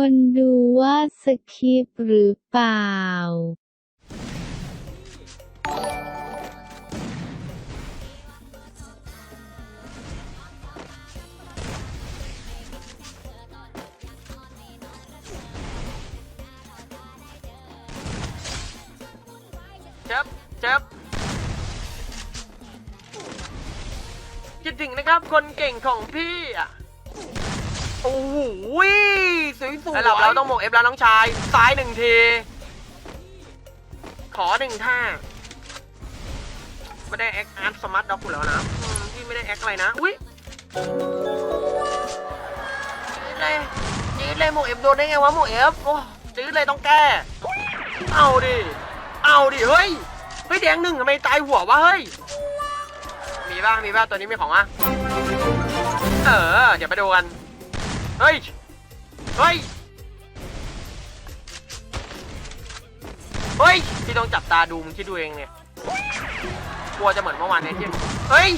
คนดูว่าสคริปหรือเปล่า เจ็บเจ็บคิดถึงนะครับคนเก่งของพี่อะ โอ้โห สวยสวยแล้วเราต้องหมกเอฟแล้วน้องชาย ซ้ายหนึ่งที ขอหนึ่งท่า ไม่ได้แอคอาร์ตสมาร์ทด็อกกูแล้วนะอืมพี่ไม่ได้แอคอะไรนะ อุ้ยจืดเลยจืดเลยหมกเอฟโดนได้ไงวะหมกเอฟโอ้จืดเลยต้องแก้ เอาดิ เอาดิ เฮ้ย เฮ้ยแดงหนึ่งทำไมตายหัววะเฮ้ย มีบ้างมีบ้างตัวนี้มีของอะ เออ เดี๋ยวไปดูกัน เฮ้ย เฮ้ย เฮ้ย พี่ต้องจับตาดูมึงคิดดูเองเนี่ย กลัวจะเหมือนเมื่อวานเนี่ยที่เฮ้ย